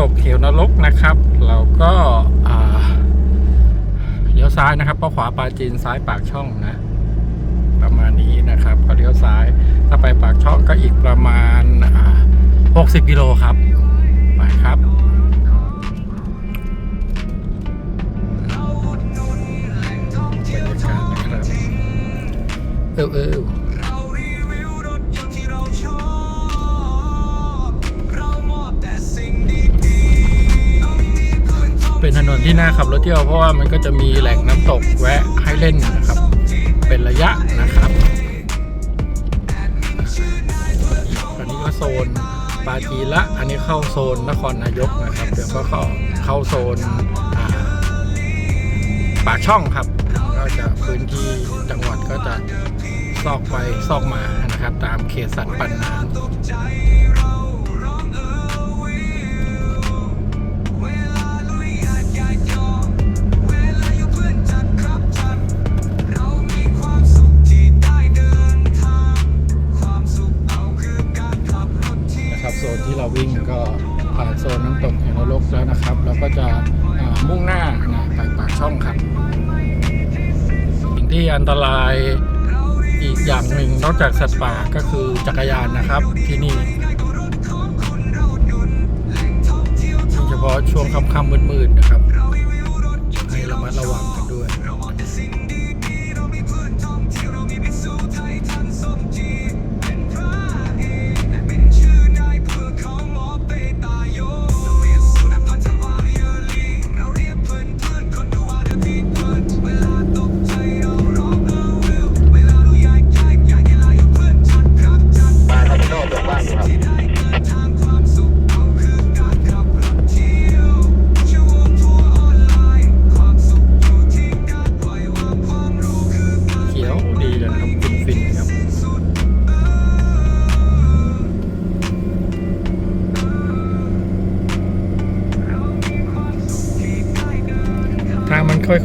ตกเขียวนรกนะครับ เราก็เลี้ยวซ้ายนะครับเพราะขวาปลาจีนซ้ายปากช่องนะ ประมาณนี้นะครับก็เลี้ยวซ้ายถ้าไปปากช่องก็อีกประมาณ60กิโลครับไปครับบรรยากาศนะครับเออเออ เป็นถนนที่น่าขับรถเที่ยวเพราะว่ามันก็จะมีแหล่งน้ำตกแวะให้เล่นนะครับ เป็นระยะนะครับอันนี้ก็โซนปาจีละอันนี้เข้าโซนนครนายกนะครับ เดี๋ยวก็เข้าเข้าโซนอ่าปากช่องครับก็จะพื้นที่จังหวัดก็จะซอกไปซอกมานะครับ ตามเขตสัตว์ปันน้ำ โซนน้ำตกเหวนรกแล้วนะครับ เราก็จะมุ่งหน้านะไปปากช่องครับสิ่งที่อันตรายอีกอย่างหนึ่งนอกจากสัตว์ป่าก็คือจักรยานนะครับที่นี่เฉพาะช่วงค่ำๆมืดๆนะครับ ให้ระมัดระวัง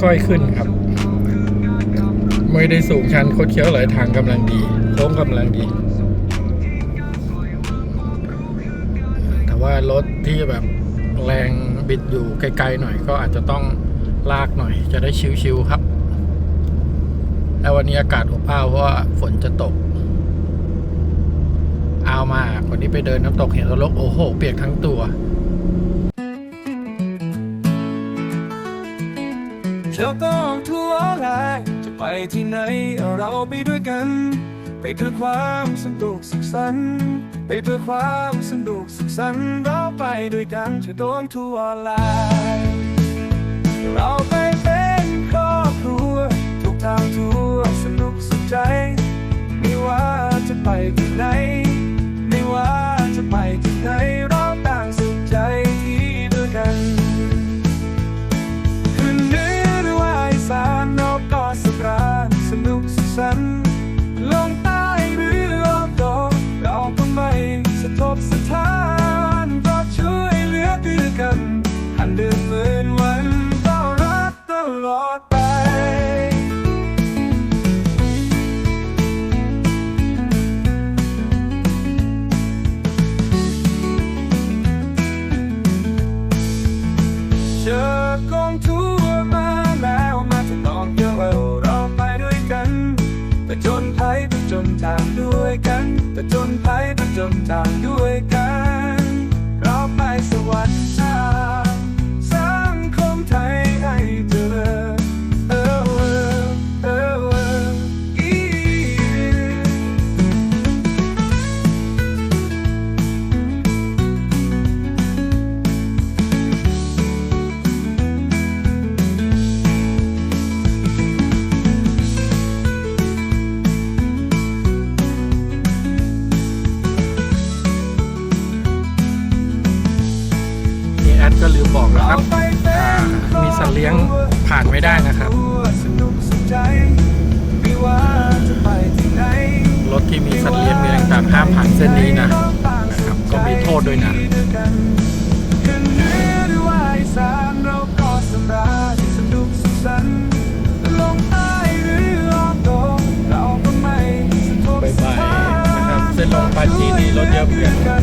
ค่อยๆขึ้นครับ ไม่ได้สูงชันโคดเคี้ยวไหลทางกำลังดีโค้งกำลังดี แต่ว่ารถที่แบบแรงบิดอยู่ไกลๆหน่อยก็อาจจะต้องลากหน่อย จะได้ชิวๆครับแล้ววันนี้อากาศอบอ้าวเพราะว่าฝนจะตกเอามากวันนี้ไปเดินน้ำตกเห็นนรกโอ้โห เปียกทั้งตัว เราต้องทั่วไลน์จะไปที่ไหนเราไปด้วยกัน ไปเพื่อความสนุกสุขสันต์ไปเพื่อความสนุกสุขสันต์เราไปด้วยกันจะโดนทั่วไลน์เราไปเป็นครอบครัวทุกทางทั่วสนุกสุขใจ ไม่ว่าจะไปที่ไหน ไม่ว่าจะไปที่ไหน บ๊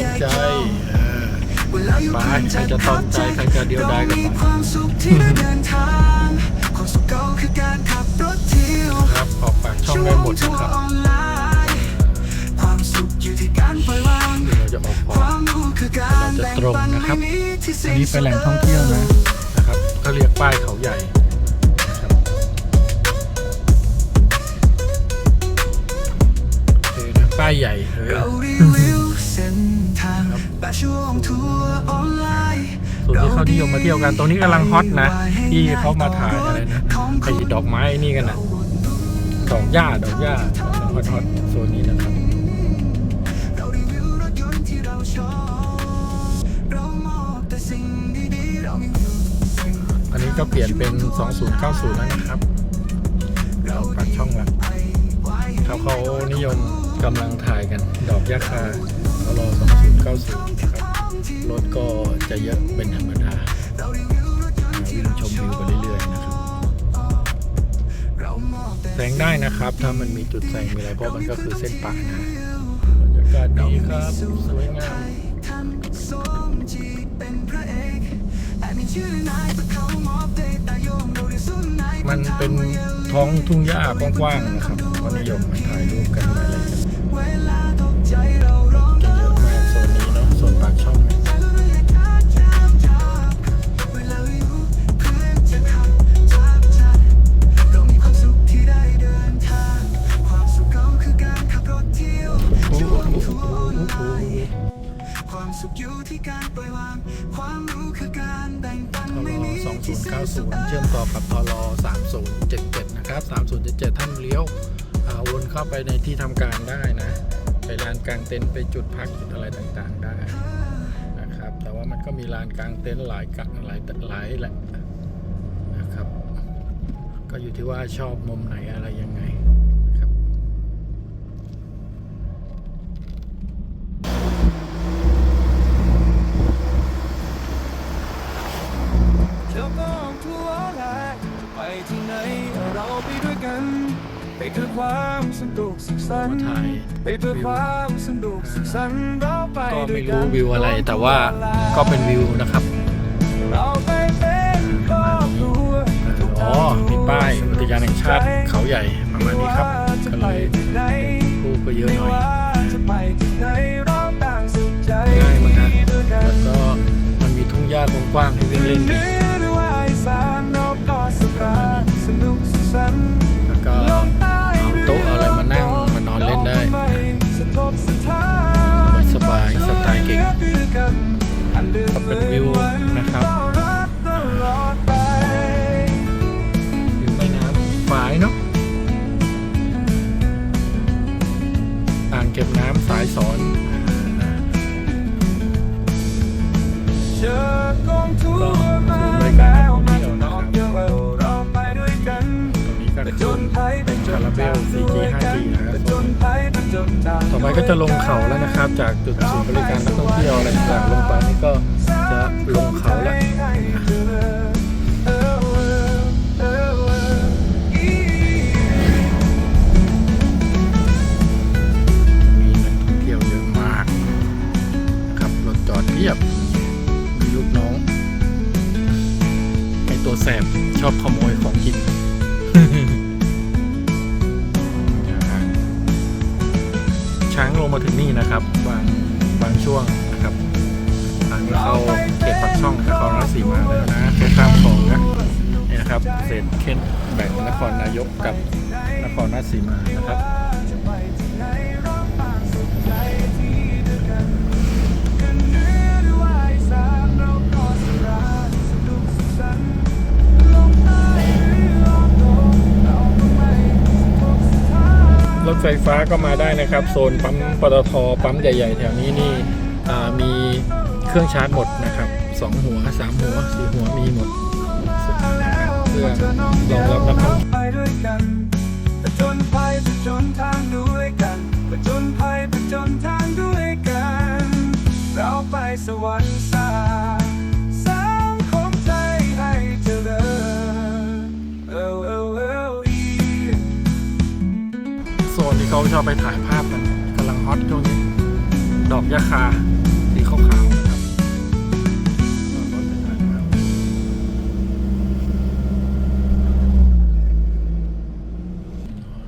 อยากตอมแยกใจย้ายเออเวลาอยู่ไปเพื่อนใครจะตอมใจใครจะเดียวดายกับมันเรามีความสุขที่เดินทางความสุขก่าคือการขับรถเที่ยวครับออกปากช่องได้หมดครับความสุขอยู่ที่การปล่อยวางเราจะออกพคอวามรู้คือการเราจะแบ่งตรงปันะครับไม่มีที่อัสิ้นนี้เป็นแหล่งท่องเที่ยวนะนะครับก็เรียกป้ายเขาใหญ่คือป้ายใหญ่เออ ส่วนที่เขานิยมมาเที่ยวกัน ตรงนี้กำลังฮอตนะ ที่เขามาถ่ายอะไรนะไอ้ดอกไม้นี่กันนะดอกหญ้าดอกหญ้ากำลังฮอตฮอตโซนนี้นะครับเรารีวิวรถยนต์ที่เราชอบเรามอบแต่สิ่งดีๆเรามีอยู่สิ่งอันนี้ก็เปลี่ยนเป็น 2090 แล้วนะครับเราปัดช่องละเขาเขานิยมกำลังถ่ายกัน ดอกยาคาเขารอ 2090นะครับรถก็จะเยอะเป็นธรรมดาอ่าวิ่งชมวิวไปเรื่อยๆนะครับแซงได้นะครับ ถ้ามันมีจุดแซงมีอะไรเพราะมันก็คือเส้นป่านะบรรยากาศดีครับสวยงามท่านสมจิตเป็นพระเอกแต่มีชื่อนายแต่เขามอบเดตายงเราเรียกสุนนายมันเป็นท้องทุ่งหญ้ากว้างๆนะครับก็นิยมมาถ่ายรูปกันอะไรกัน เข้าไปในที่ทำการได้นะ ไปลานกลางเต็นท์ไปจุดพักจุดอะไรต่างๆได้นะครับ แต่ว่ามันก็มีลานกลางเต็นท์หลายกัหลายหลายแหละนะครับ ก็อยู่ที่ว่าชอบมุมไหนอะไรยังไง สนุกสุขสันต์มาถ่ายไปเพื่อความสนุกสุขสันต์เราไปก็ด้วไม่ยกัรู้นวิวอะไรแต่ว่าก็เป็นวิวนะครับเราไปเป็นครอบครัวอ๋อมีป้ายอุทยานแห่งชาติเขาใหญ่ประมาณนี้ครับจะก็ไปเลยที่ไหนรูปก็เยอะไม่หน่อยว่าจะไปที่ไหนเราต่างสุขใจง่ายมากนะด้วยกัแล้วนก็มันมีทุ่งหญ้ากว้างๆให้วิ่งเล่น เก่งก็เป็นวิวนะครับวิวแม่น้ำฝายเนาะอ่างเก็บน้ำสายสอนเชิญกองทัวร์มาแล้วมาท่องเที่ยวเราไปด้วยกันตรงนี้ก็ผจคือญภัยเป็นคาราเบล 4G 5G ต่อไปก็จะลงเขาแล้วนะครับ จากจุดศูนย์บริการนักท่องเที่ยวอะไรต่างๆลงไปนี่ก็จะลงเขาแล้วมีนักท่องเที่ยวเยอะมากครับรถจอดเพียบมีลูกน้องไอตัวแสบชอบขโมยของกิน มาถึงนี่นะครับ บางบางช่วงนะครับทางเข้าเขตปักช่องนครราชสีมาแล้วนะเขตข้ามคลองนะนี่นะครับเศษเข็นแบ่งนครนายกกับนครราชสีมานะครับ ถไฟฟ้าก็มาได้นะครับ โซนปั๊มปตทปั๊มใหญ่ ๆ แถวนี้นี่อ่ามีเครื่องชาร์จหมดนะครับสองหัวสามหัวสี่หัวมีหมดนะครับเพื่อรองรับนักท่องเที่ยวไปด้วยกันผจญภัยผจญทางด้วยกันผจญภัยผจญทางด้วยกัน เราไปสวรรค์สร้าง เขาชอบไปถ่ายภาพกันกำลังฮอตช่วงนี้ ดอกยะคาสีขาวๆนะครับ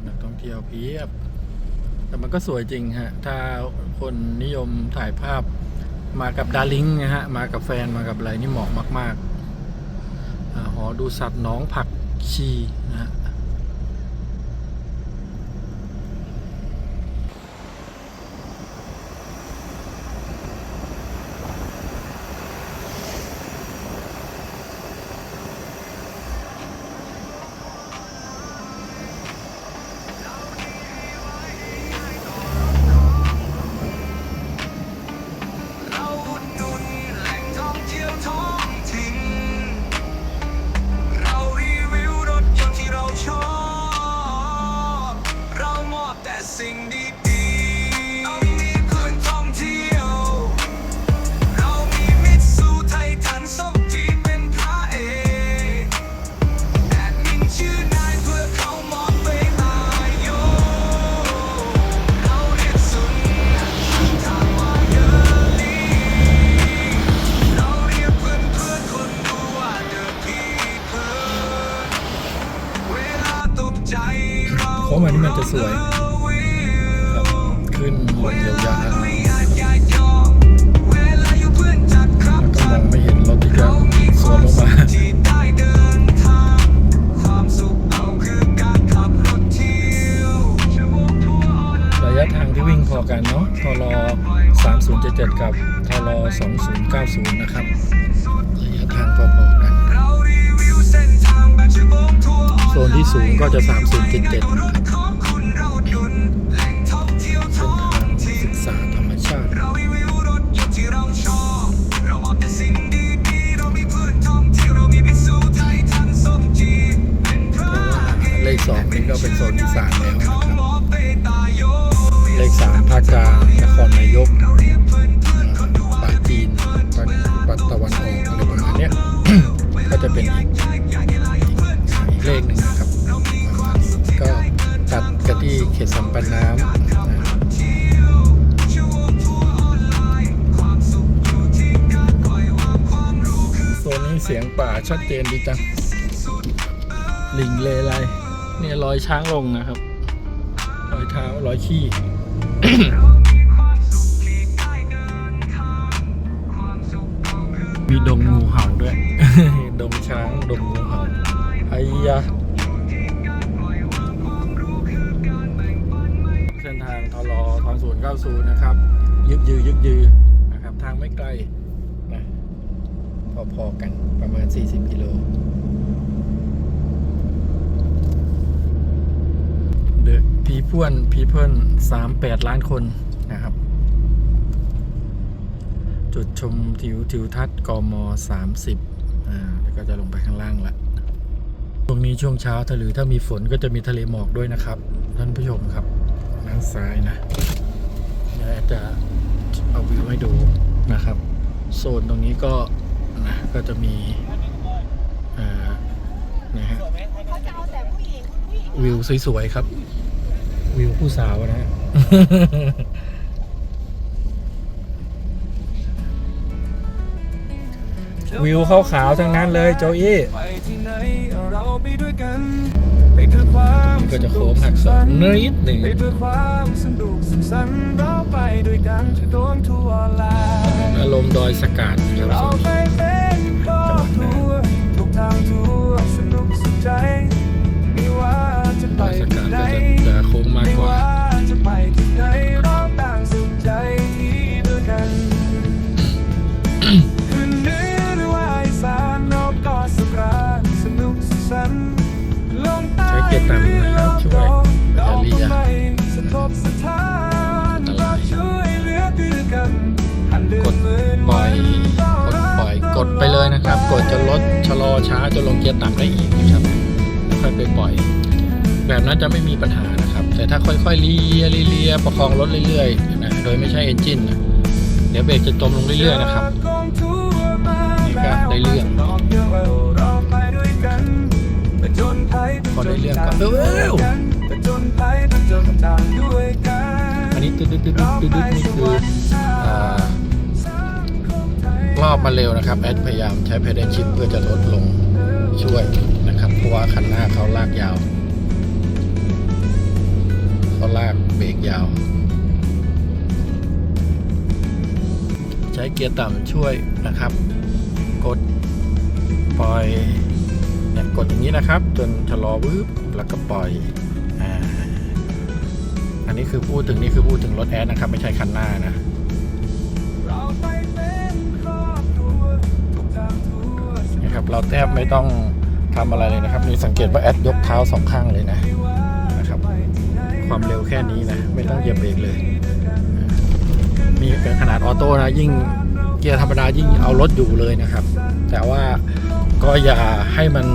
นักท่องเที่ยวเพียบ แต่มันก็สวยจริงฮะ ถ้าคนนิยมถ่ายภาพมากับดาริงนะฮะ มากับแฟนมากับอะไรนี่เหมาะมากๆหอดูสัตว์น้องผักชีนะฮะ ป่าชัดเจนดีจัง ลิงเลไลเนี่ยรอยช้างลงนะครับ รอยเท้ารอยขี้มีดงงูเห่าด้วย ดงช้าง ดงงูเห่าไอ้ยะเส้นทางทลทอนศูนย์เก้าศูนย์นะครับ ยึกยือยึกยือนะครับ ทางไม่ไกลนะ พอๆกันประมาณ 40 กิโล เดอะพีพวนพีเพิลสามแปดล้านคนนะครับ จุดชมทิวทิวทัศน์กมสามสิบอ่าแล้วก็จะลงไปข้างล่างละช่วงนี้ช่วงเช้าถ้าหรือถ้ามีฝนก็จะมีทะเลหมอกด้วยนะครับ ท่านผู้ชมครับด้านซ้ายนะเดี๋ยวจะเอาวิวให้ดูนะครับ โซนตรงนี้ก็ นะก็จะมีอ่านะฮะเขาจะเอาแต่ผู้หญิงผู้หญิงวิวสวยๆครับ วิวผู้สาวนะฮะวิวขาวๆทั้งนั้นเลยโจอี้ไปที่ไหนเราไปด้วยกันไปเพื่อความก็จะโค้งหักศอกนิดหนึ่งไปเพื่อความสนุกสุขสันต์เราไปด้วยกันจะโดนทั่วลา อารมณ์ดอยสกัดนะครับ เลยนะครับ กดจนรถชะลอช้าจนลงเกียร์ต่ำได้อีกนะครับค่อยไปปล่อย แบบนั้นจะไม่มีปัญหานะครับ แต่ถ้าค่อยๆเลียเลียประคองรถเรื่อยๆนะโดยไม่ใช่เอนจินนะเดี๋ยวเบรกจะจมลงเรื่อยๆนะครับนี่ก็ได้เรื่องพอได้เรื่องก็เอออันนี้ตึ๊ดตึ๊ดตึ๊ดตึ๊ดตึ๊ดนี่คืออ่า รอบมาเร็วนะครับแอดพยายามใช้เพดานชิปเพื่อจะลดลงช่วยนะครับเพราะว่าคันหน้าเขาลากยาวเขาลากเบรกยาว ใช้เกียร์ต่ำช่วยนะครับ กดปล่อยเนี่ยกดอย่างนี้นะครับ จนชะลอวืบแล้วก็ปล่อยอ่าอันนี้คือพูดถึงนี่คือพูดถึงรถแอดนะครับ ไม่ใช่คันหน้านะ นะครับ เราแทบไม่ต้องทำอะไรเลยนะครับนี่สังเกตว่าแอดยกเท้าสองข้างเลยนะนะครับ ความเร็วแค่นี้นะ ไม่ต้องเหยียบเบรกเลย มีเป็นขนาดออโต้นะ ยิ่งเกียร์ธรรมดายิ่งเอารถอยู่เลยนะครับ แต่ว่าก็อย่าให้มัน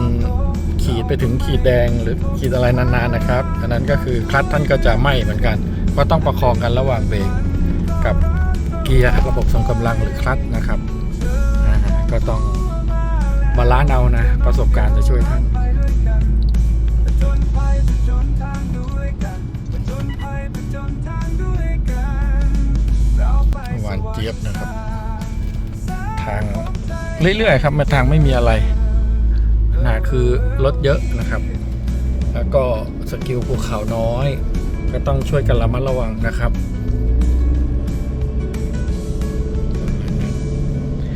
ขีดไปถึงขีดแดงหรือขีดอะไรนานๆนะครับอันนั้นก็คือคลัตท่านก็จะไหม้เหมือนกัน ก็ต้องประคองกันระหว่างเบรกกับเกียร์ระบบส่งกำลังหรือคลัตนะครับก็ต้อง บาลานซ์เอานะ ประสบการณ์จะช่วยท่านหวานเจี๊ยบนะครับ ทางเรื่อยๆครับมาทางไม่มีอะไรนะคือรถเยอะนะครับ แล้วก็สกิลภูเขาน้อย ก็ต้องช่วยกันระมัดระวังนะครับ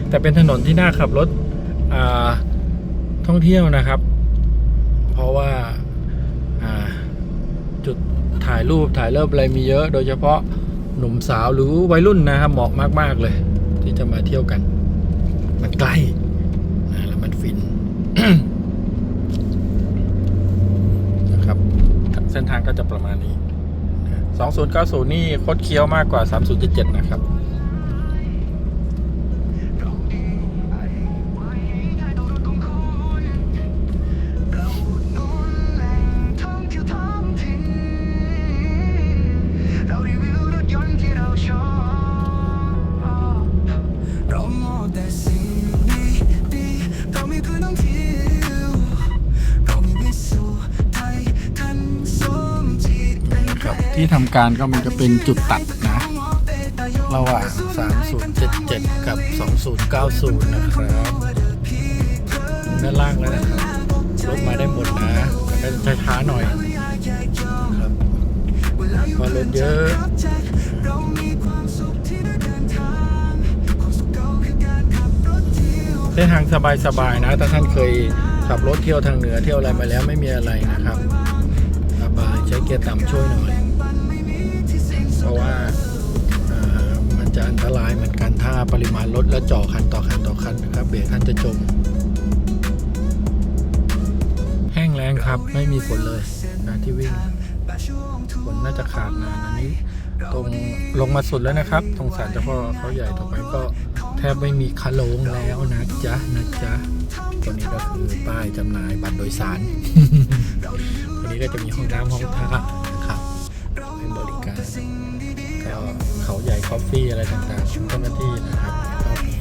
แต่เป็นถนนที่น่าขับรถอ่า ท่องเที่ยวนะครับ เพราะว่าจุดถ่ายรูปถ่ายเริ่มอะไรมีเยอะ โดยเฉพาะหนุ่มสาวหรือวัยรุ่นนะครับเหมาะมาก ๆ เลย ที่จะมาเที่ยวกัน มันใกล้แล้วมันฟินนะครับเส้นทางก็จะประมาณนี้นะ2090 นี่โคดเคี้ยวมากกว่า 3077 นะครับ ที่ทำการก็มันจะเป็นจุดตัดนะ ระหว่าง 3077 กับ 2090 นะครับ ด้านล่างแล้วนะครับรถมาได้หมดนะแต่ก็จะช้าหน่อยครับพอรถเยอะเรามีความสุขที่ได้เดินทางความสุขเก่าคือการขับรถเส้นทางสบายๆนะ ถ้าท่านเคยขับรถเที่ยวทางเหนือเที่ยวอะไรมาแล้วไม่มีอะไรนะครับสบายใช้เกียร์ต่ำช่วยหน่อย ราะว่ามันจะอันตรายเหมือนกันถ้าปริมาณรถแล้วจ่อคันต่อคันต่อคันนะครับเบรกท่านจะจม แห้งแรงครับไม่มีฝนเลยนะที่วิ่งฝนน่าจะขาดนานอันนี้ ตรงลงมาสุดแล้วนะครับ ตรงสารเจ้าพ่อเขาใหญ่ต่อไปก็แทบไม่มีคาโลงแล้วนะจ๊ะนะจ๊ะตัวนี้ก็คือป้ายจำหน่ายบัตรโดยสารตัวนี้ก็จะมีห้องน้ำห้องท่า คอฟฟี่อะไรต่างๆของเจ้าหน้าที่นะครับก็มี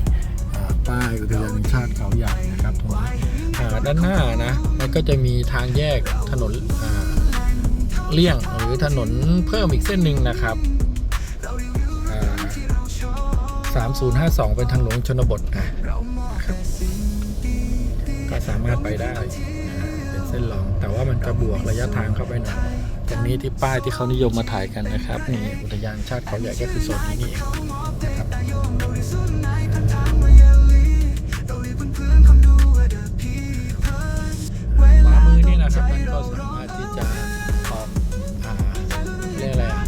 ป้ายอุทยานแห่งชาติเขาใหญ่นะครับตรงนี้ด้านหน้านะมันก็จะมีทางแยกถนนเลี่ยงหรือถนนเพิ่มอีกเส้นหนึ่งนะครับ3052 เป็นทางหลวงชนบทนะครับก็สามารถไปได้ เป็นเส้นรอง แต่ว่ามันจะบวกระยะทางเข้าไปหน่อย ตรงนี้ที่ป้ายที่เขานิยมมาถ่ายกันนะครับนี่อุทยานชาติเขาใหญ่ก็คือโซนนี้นี่เองนะครับขวามือนี่นะครับมันก็สามารถที่จะออกอ่าเรียกอะไรอะ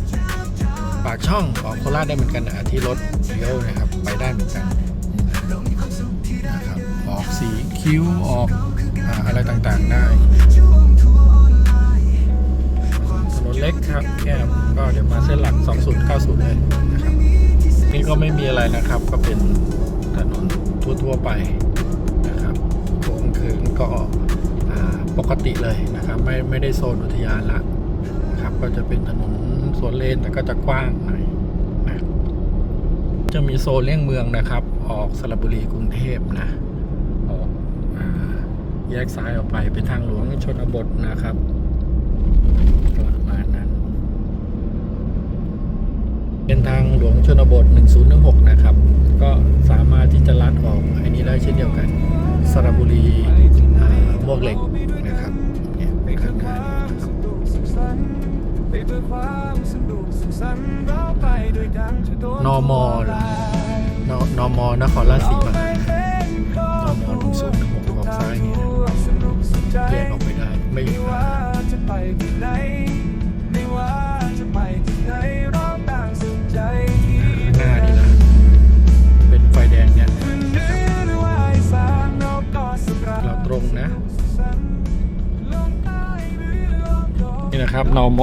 ปากช่องออกโคราชได้เหมือนกันนะที่รถเลี้ยวนะครับไปได้เหมือนกันนะครับออกสีคิ้วออกอ่าอะไรต่างๆได้ เล็กครับแคบก็เดี๋ยวมาเส้นหลัก 2090 เลยนะครับนี่ก็ไม่มีอะไรนะครับ ก็เป็นถนนทั่วๆไปนะครับโถงเขิงก็ปกติเลยนะครับ ไม่ไม่ได้โซนอุทยานละนะครับ ก็จะเป็นถนนสวนเลนแต่ก็จะกว้างหน่อยนะจะมีโซนเลี่ยงเมืองนะครับ ออกสระบุรีกรุงเทพนะออกแยกซ้ายออกไปเป็นทางหลวงชนบทนะครับประมาณนั้น เป็นทางหลวงชนบท 1016 นะครับ ก็สามารถที่จะลัดออกอันนี้ได้เช่นเดียวกัน สระบุรีอ่ามวกเหล็กนะครับเนี่ยไปข้าเพื่องหคน้าวามนี่สนุกสุขสันต์ไปเพื่อความสนุกสุขสันต์เราไปด้วยกันจะโดนนมเหรอนนมนครราชสีมานม1016ออกซ้ายนี่นะเปลี่ยนออกไปได้ ไม่ไม่ว่าจะไปที่ไหนไนี่นะครับนม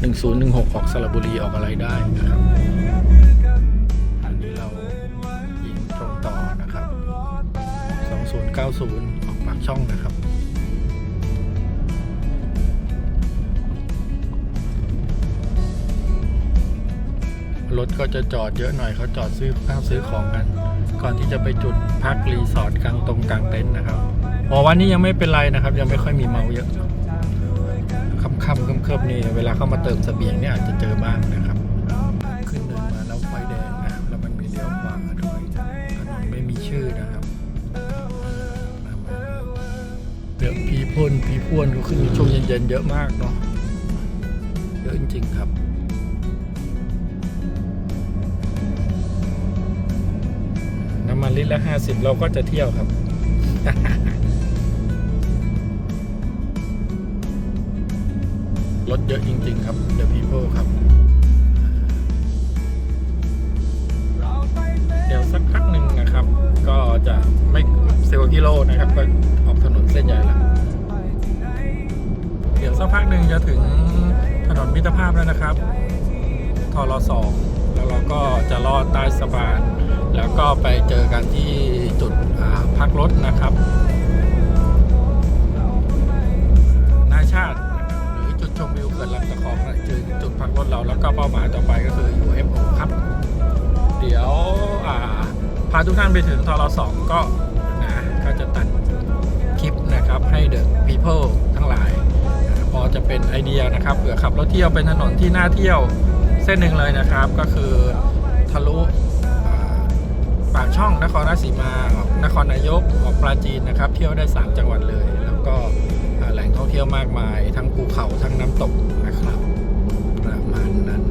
1016 ออกสระบุรีออกอะไรได้นะครับ อันนี้เรายิงตรงต่อนะครับ 2090 ออกปากช่องนะครับรถก็จะจอดเยอะหน่อยเขาจอดซื้อข้าวซื้อของกัน ก่อนที่จะไปจุดพักรีสอร์ทกลางตรงกลางเต็นท์นะครับวันนี้ยังไม่เป็นไรนะครับ ยังไม่ค่อยมีเมาเยอะ เคิมๆนี่เวลาเข้ามาเติมเสบียงเนี่ยอาจจะเจอบ้างนะครับ ขึ้นเนินมาแล้วไฟแดงนะแล้วมันมีเลี้ยวขวาด้วยถนนไม่มีชื่อนะครับเดี๋ยวพีพ่นพีพ่วนก็ขึ้นในช่วงเย็นๆเยอะมากเนาะเยอะจริงๆครับน้ำมันลิตรละห้าสิบเราก็จะเที่ยวครับ รถเยอะจริง ๆ ครับ The People ครับ เดี๋ยวสักพักหนึ่งนะครับ ก็จะไม่สิบกิโลนะครับ ก็ออกถนนเส้นใหญ่แล้วเดี๋ยวสักพักหนึ่งจะถึงถนนมิตรภาพแล้วนะครับทรสองแล้วเราก็จะลอดใต้สะพาน แล้วก็ไปเจอกันที่จุดพักรถนะครับ อจุดชมวิวเขื่อนลำตะคองนะคือจุดพักรถเราแล้วก็เป้าหมายต่อไปก็คือ UFO ครับ เดี๋ยวาพาทุกท่านไปถึงทรสองก็นะก็จะตัดคลิปนะครับให้ The People ทั้งหลาย พอจะเป็นไอเดียนะครับเผื่อขับรถเที่ยวเป็นถนนที่น่าเที่ยวเส้นหนึ่งเลยนะครับ ก็คือทะลุปากช่องนครราชสีมา นครนายก ออกปราจีนนะครับ เที่ยวได้ 3 จังหวัดเลย แล้วก็ งท่องเที่ยวมากมาย ทั้งภูเขาทั้งน้ำตกนะครับ ประมาณนั้น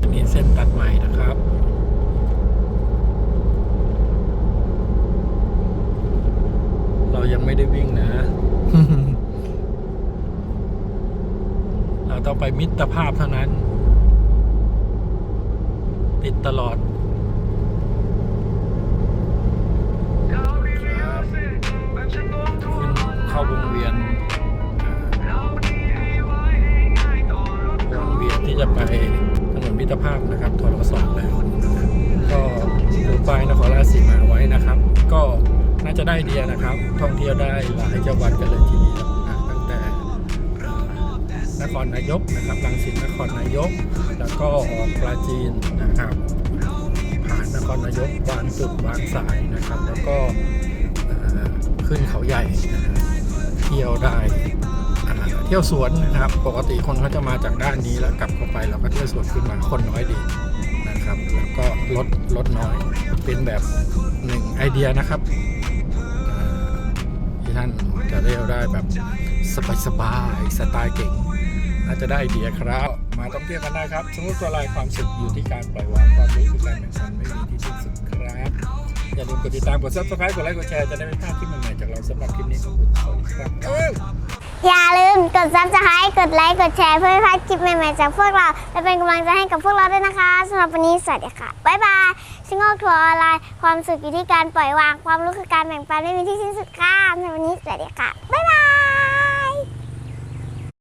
อันนี้เส้นตัดใหม่นะครับเรายังไม่ได้วิ่งนะ เราต้องไปมิตรภาพเท่านั้น ติดตลอด เข้าวงเวียนวงเวียนที่จะไปถนนมิตรภาพนะครับทรสองแล้วก็ดูป้ายนครราชสีมาไว้นะครับ ก็น่าจะได้เดียนะครับ ท่องเที่ยวได้หลายจังหวัดกันเลยทีเดียวตั้งแต่นครนายกนะครับลังสิตนครนายก แล้วก็ออกปราจีนนะครับผ่านนครนายกวางจุดวางสายนะครับ แล้วก็ขึ้นเขาใหญ่นะฮะ เที่ยวได้เที่ยวสวนนะครับ ปกติคนเขาจะมาจากด้านนี้แล้วกลับเข้าไปเราก็เที่ยวสวนขึ้นมาคนน้อยดีนะครับ แล้วก็ลดลดน้อยเป็นแบบหนึ่งไอเดียนะครับที่ท่านจะเที่ยวได้แบบสบายๆสไตล์เก่งอาจจะได้ไอเดียครับ มาท่องเที่ยวกันได้ครับ สมมติตัวลายความสุขอยู่ที่การปล่อยวางความรู้คือการแบ่งปันไม่มีที่สิ้นสุดครับ อย่าลืมกดติดตามกด subscribe กดไลค์กดแชร์จะได้ไม่พลาดคลิปใหม่ๆจากเราสำหรับคลิปนี้ขอบคุณครับอย่าลืมกด subscribe กดไลค์ กดแชร์เพื่อไม่พลาดคลิปใหม่ๆจากพวกเรา และเป็นกำลังใจให้กับพวกเราด้วยนะคะสำหรับวันนี้สวัสดีค่ะ บ๊ายบายชิงโง่ทัวร์ออนไลน์ ความสุขอยู่ที่การปล่อยวาง ความรู้คือการแบ่งปันไม่มีที่สิ้นสุดค่ะสำหรับวันนี้สวัสดีค่ะ บ๊ายบาย